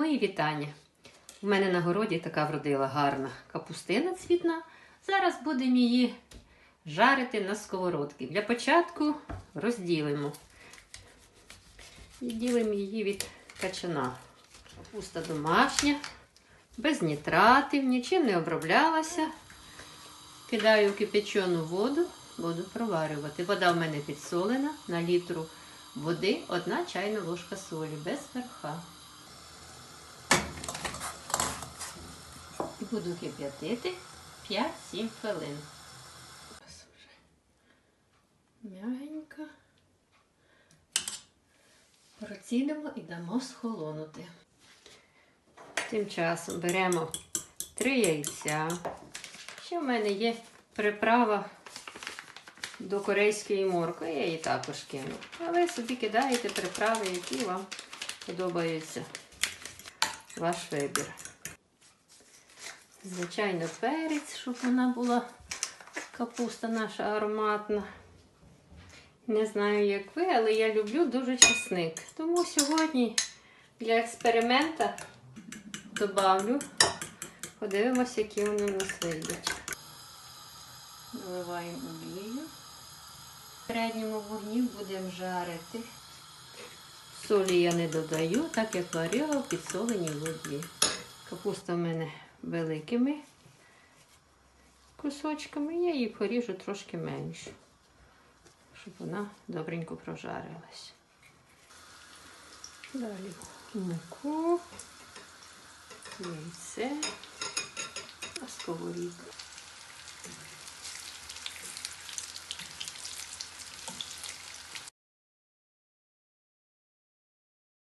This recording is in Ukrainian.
Мої вітання. У мене на городі така вродила гарна капустина цвітна. Зараз будемо її жарити на сковородці. Для початку розділимо. Відділимо її від качана. Капуста домашня, без нітратів, нічим не оброблялася. Кидаю в кипячену воду, буду проварювати. Вода в мене підсолена на літру води одна чайна ложка солі без верха. Буду кип'ятити 5-7 хвилин. Мягенько. Процідимо і дамо схолонути. Тим часом беремо 3 яйця. Ще в мене є приправа до корейської моркви, я її також кину. А ви собі кидаєте приправи, які вам подобаються. Ваш вибір. Звичайно, перець, щоб вона була капуста наша ароматна. Не знаю, як ви, але я люблю дуже чесник. Тому сьогодні для експеримента добавлю. Подивимося, які вони в нас вийдуть. Наливаємо олію. В середньому вогні будемо жарити. Солі я не додаю, так як варила в підсоленій воді. Капуста в мене великими кусочками, я її поріжу трошки менше, щоб вона добренько прожарилась. Далі муку, яйце, на сковорідку.